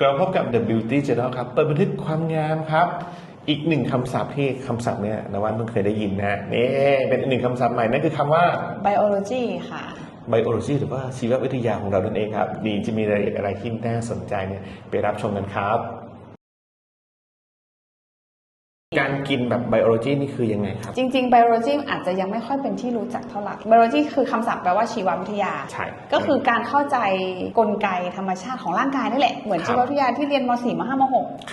กลับมาพบกับ The Beauty Journal ครับ เปิดบันทึกความงามครับ อีกหนึ่งคำศัพท์ที่คำศัพท์เนี่ยนวันเพิ่งเคยได้ยินนะนี่เป็นอีกหนึ่งคำศัพท์ใหม่นั่นคือคำว่า biology ค่ะ biology หรือว่าชีววิทยาของเรานั่นเองครับ ดีจะมีรายละเอียดอะไรที่น่าสนใจเนี่ยไปรับชมกันครับ การกินแบบ biology นี่คือยังไงครับ จริงๆ biology อาจจะยังไม่ค่อยเป็นที่รู้จักเท่าไหร่ biology คือคำศัพท์แปลว่าชีววิทยา ใช่ ก็คือการเข้าใจกลไกธรรมชาติของร่างกายนั่นแหละ เหมือนครับชีววิทยาที่เรียนม .4 ม .5 ม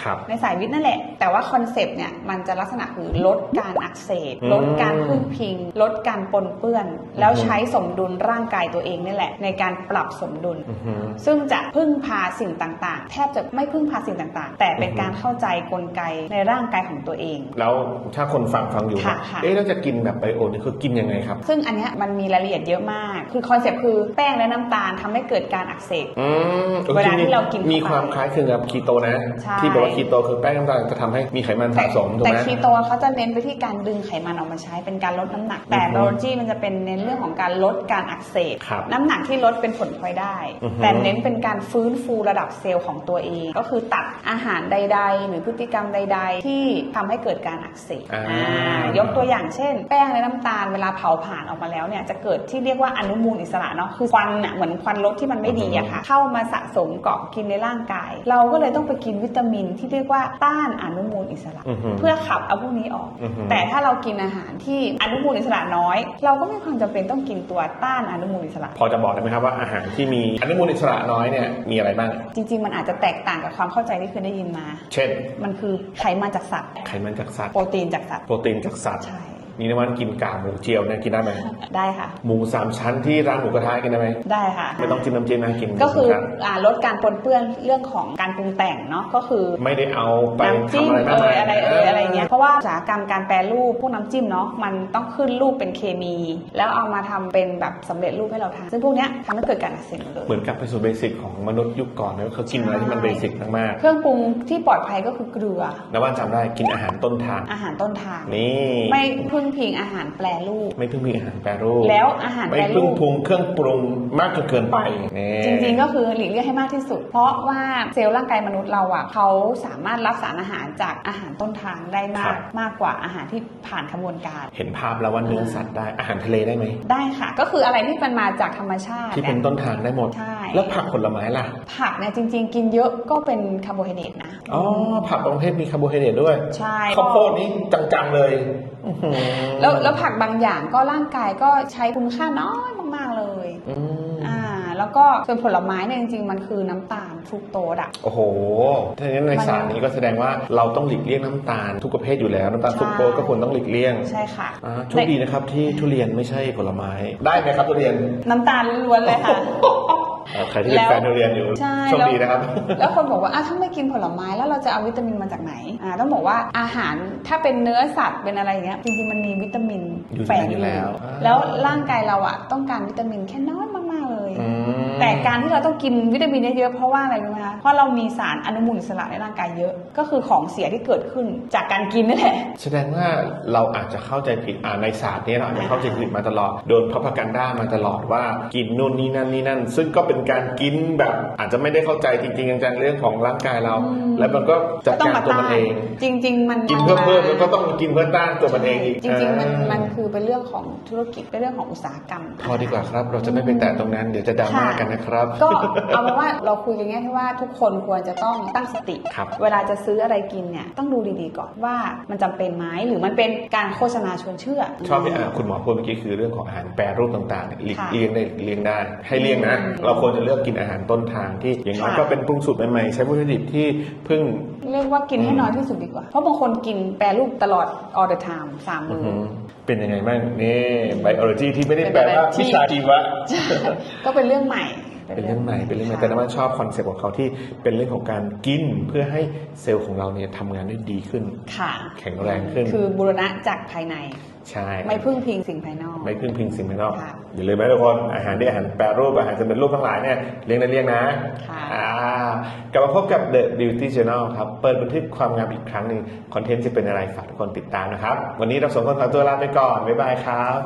ครับ .6 ในสายวิทย์นั่นแหละ แต่ว่าคอนเซปต์เนี่ยมันจะลักษณะคือลดการอักเสบอืมลดการพึ่งพิง ลดการปนเปื้อน แล้วใช้สมดุลร่างกายตัวเองนี่แหละ ในการปรับสมดุลอือฮึซึ่งจะพึ่งพาสิ่งต่างๆ แทบจะไม่พึ่งพาสิ่งต่างๆ แต่เป็นอือฮึการเข้าใจกลไกในร่างกายของตัวเอง แล้วถ้าคนฟังฟังอยู่ค่ะเนี่ยค่ะเอ๊ะแล้วจะกินแบบไบโอนี่คือกินยังไงครับ ซึ่งอันเนี้ยมันมีรายละเอียดเยอะมาก คือคอนเซ็ปต์คือแป้งและน้ำตาลทำให้เกิดการอักเสบอืมออเวลาจงๆที่เรากินเข้าไปมีความคล้ายคลึงกับคีโตนะใช่ที่บอกว่าคีโตคือแป้งน้ำตาลจะทำให้มีไขมันสะสมถูกแต่ไหมคีโตเขาจะเน้นไปที่การดึงไขมันออกมาใช้เป็นการลดน้ำหนักแต่อือฮึโบโลจีมันจะเป็นเน้นเรื่องของการลดการอักเสบครับน้ำหนักที่ลดเป็นผลพลอยได้อือฮึแต่เน้นเป็นการฟื้นฟูระดับเซลล์ของตัวเอง ก็คือตัดอาหารใด ๆ หรือพฤติกรรมใด ๆ ที่ทำให้เกิดการอักเสบอ่าอ่ายกตัวอย่างเช่น แป้งและน้ำตาลเวลาเผาผลาญออกมาแล้วเนี่ยจะเกิดที่เรียกว่าอนุมูลอิสระเนาะคือควันน่ะเหมือนควันรถที่มันไม่ดีอะค่ะเข้ามาสะสมเกาะกินในร่างกาย เราก็เลยต้องไปกินวิตามินที่เรียกว่าต้านอนุมูลอิสระอือฮึเพื่อขับเอาพวกนี้ออกอือฮึแต่ถ้าเรากินอาหารที่อนุมูลอิสระน้อย เราก็ไม่ความจำเป็นต้องกินตัวต้านอนุมูลอิสระ พอจะบอกได้ไหมครับว่าอาหารที่มีอนุมูลอิสระน้อยเนี่ยมีอะไรบ้าง จริง ๆ มันอาจจะแตกต่างกับความเข้าใจที่เคยได้ยินมา เช่น มันคือไขมันจากสัตว์ ไขมันจากสัตว์ โปรตีนจากสัตว์ โปรตีนจากสัตว์ใช่ นี่นะวันกินกากหมูเจียวเนี่ยกินได้ไหมได้ค่ะ หมูสามชั้นที่ร้านหมูกระทะกินได้ไหมได้ค่ะ ไม่ต้องจิ้มน้ำจิ้มนะกินก็คือหมูสามชั้นอ่าลดการปนเปื้อนเรื่องของการปรุงแต่งเนาะก็คือ ไม่ได้เอาไปน้ำจิ้มทำอะไรมากเอมายออะไรเอออะไรเงี้ยเพราะว่าอุตสาหกรรมการแปรรูปพวกน้ำจิ้มเนาะมันต้องขึ้นรูปเป็นเคมี แล้วเอามาทำเป็นแบบสำเร็จรูปให้เราทานซึ่งพวกเนี้ยทำให้เกิดการอักเสบหมดเลยเหมือนกับเป็นส่วนเบสิกของมนุษย์ยุคก่อนนะเขากินอะไรที่มันเบสิกมากเครื่องปรุงที่ปลอดภัยก็คือเกลือๆแล้วว่านจำได้กินอาหารต้นทางอาหารต้นทางนี่ไม่พึ่งพิงอาหารแปรรูป ไม่พึ่งพิงอาหารแปรรูป แล้วอาหารไม่แปรพึ่รูงปปรุงเครื่องปรุงมากจนเกินไปนี่จริงๆก็คือหลีกเลี่ยงให้มากที่สุด เพราะว่าเซลล์ร่างกายมนุษย์เราอะเขาสามารถรับสารอาหารจากอาหารต้นทางได้มากมากกว่าอาหารที่ผ่านขบวนการ เห็นภาพแล้วว่าเนื้อสัตว์ได้อาหารทะเลได้ไหมได้ค่ะ ก็คืออะไรที่มันมาจากธรรมชาติที่เป็นยต้นทางได้หมด ใช่แล้วผักผลไม้ล่ะผักเนี่ยจริง ๆ กินเยอะก็เป็นคาร์โบไฮเดรตนะอ๋อผักบางประเภทมีคาร์โบไฮเดรตด้วยใช่ข้าวโพดนี่จังๆเลยอื้อหือ แล้วแล้วผักบางอย่างก็ร่างกายก็ใช้คุณค่าน้อยมาก ๆ เลยอืมอ่าแล้วก็ส่วนผลไม้เนี่ยจริง ๆ มันคือน้ำตาลฟรุกโตสอะโอ้โหถ้าอย่างนั้นในมันสารนี้ก็แสดงว่าเราต้องหลีกเลี่ยงน้ำตาลทุกประเภทอยู่แล้วน้ำตาลใช่ฟรุกโตสก็ควรต้องหลีกเลี่ยงใช่ค่ะอ่าโชคดีนะครับที่ทุเรียนไม่ใช่ผลไม้ได้ไหมครับทุเรียนน้ำตาลล้วนๆเลยค่ะเอ่อ ใครที่เป็นแฟนทุเรียนอยู่ใช่โชคดีนะครับ แล้วคนบอกว่าอะถ้าไม่กินผลไม้แล้วเราจะเอาวิตามินมาจากไหนอ่าต้องบอกว่าอาหารถ้าเป็นเนื้อสัตว์เป็นอะไรอย่างเงี้ยจริงๆมันมีวิตามินอยู่แฝงในนี้อยู่แล้วอ่าแล้วร่างกายเราอะต้องการวิตามินแค่น้อยมากๆเลยอืม แต่การที่เราต้องกินวิตามินเยอะๆเพราะว่าอะไรรู้ไหมคะเพราะเรามีสารอนุมูลอิสระในร่างกายเยอะ ก็คือของเสียที่เกิดขึ้นจากการกินนั่นแหละแสดงว่าเราอาจจะเข้าใจผิดอ่าในศาสตร์นี้เราอาจจะเข้าใจผิดมาตลอดโดนพับกันด้ามาตลอดว่ากินนู่นนี่นั่นนี่นั่น ซึ่งก็เป็นการกินแบบอาจจะไม่ได้เข้าใจจริงๆจังๆเรื่องของร่างกายเรา แล้วมันก็จัดก็ต้องการมาตัวต้ามันนเอง จริง ๆ มันกินเพิ่มาเพิ่มแล้วก็ต้องกินเพื่อต้านตัวมันเองอีกจริงๆมันอ่ามันคือเป็นเรื่องของธุรกิจเป็นเรื่องของอุตสาหกรรมพอดีกว่าครับ เราจะไม่ไปแตะตรงนั้นเดี๋ยวจะดราม่ากันนะครับ ก็เอาเป็นว่าเราคุยกันง่ายที่ว่าทุกคนควรจะต้องตั้งสติ ครับเวลาจะซื้ออะไรกินเนี่ยต้องดูดีๆก่อนว่ามันจำเป็นไหมหรือมันเป็นการโฆษณาชวนเชื่อ ชอบที่อ่าคุณหมอพูดเมื่อกี้คือเรื่องของอาหารแปรรูปต่างๆหลีกค่ะเลี่ยงได้หลีกเลี่ยงได้ ให้เลี่ยงนะ อืมเราควรจะเลือกกินอาหารต้นทางที่อย่างน้อยค่ะ ก็เป็นปรุงสูตรใหม่ๆใช้วัตถุดิบที่เพิ่ง เรียกว่ากินให้อืมน้อยที่สุดดีกว่า เพราะบางคนกินแปรรูปตลอด all the time สามอื้อมื้หืออเป็นยังไงบ้างนี่ไบโอโลจีที่ไม่ได้แปลว่าเป็นแบบที่วิชาชีวะใช่ก็เป็นเรื่องใหม่ เป็นเรื่องใหม่เป็นเรื่องใหม่ค่ะแต่น้ำมันชอบคอนเซปต์ของเขาที่เป็นเรื่องของการกินเพื่อให้เซลล์ของเราเนี่ยทำงานได้ดีขึ้นค่ะแข็งแรงขึ้น คือบูรณะจากภายในใช่ไม่พึ่งพิงสิ่งภายนอก ไม่พึ่งพิงสิ่งภายนอกค่ะอย่าลืมนะทุกคนอาหารที่อาหารแปรรูปอาหารจะเป็นรูปทั้งหลายเนี่ยเลี้ยงได้เลี้ยงนะค่ะอ่ากลับมาพบกับ The Beauty Journal ครับ เปิดบันทึกความงามอีกครั้งหนึ่งคอนเทนต์จะเป็นอะไรฝากทุกคนติดตามนะครับ วันนี้เราสองคนขอตัวลาไปก่อน บ๊ายบายครับ